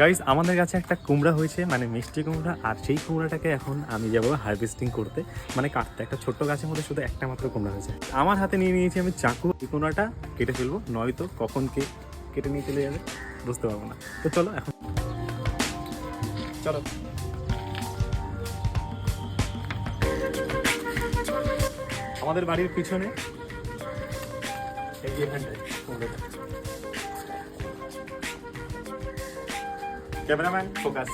Guys আমাদের কাছে একটা কুমড়া হয়েছে মানে মিষ্টি কুমড়া, আর সেই কুমড়াটাকে এখন আমি যাব হারভেস্টিং করতে। মানে কাটতে, একটা ছোট্ট গাছের মধ্যে শুধু একটা মাত্র কুমড়া হয়েছে। আমার হাতে নিয়ে নিয়েছি আমি চাকু, এই কুমড়াটা কেটে ফেলব, নয়তো কখন কে কেটে নিয়ে চলে যাবে, বুঝতে পারব না। তো চলো এখন। চলো। আমাদের বাড়ির পিছনে ক্যামেরাম্যান ফোকাস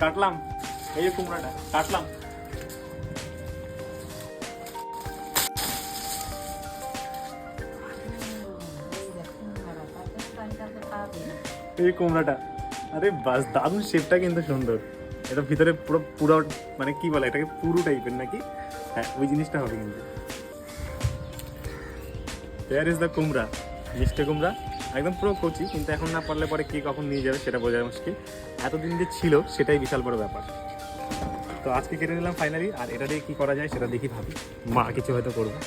কাটলাম এই যে কুমড়াটা কাটলাম এই কুমড়াটা আরে বাস, দারুণ শেপটা কিন্তু সুন্দর। এটা ভিতরে পুরো পুরো মানে কি বলে এটাকে, পুরো টাইপের নাকি? হ্যাঁ ওই জিনিসটা হবে কিন্তু। দেয়ার ইজ দ্য কুমড়া, মিষ্টি কুমড়া, একদম পুরো কচি, কিন্তু এখন না পারলে পরে কে কখন নিয়ে যাবে সেটা বোঝা মুশকিল। এতদিন যে ছিল, সেটাই বিশাল বড় ব্যাপার। তো আজকে কেটে নিলাম ফাইনালি আর এটা দিয়ে কী করা যায় সেটা দেখি ভাবি। মা কিছু হয়তো করবে।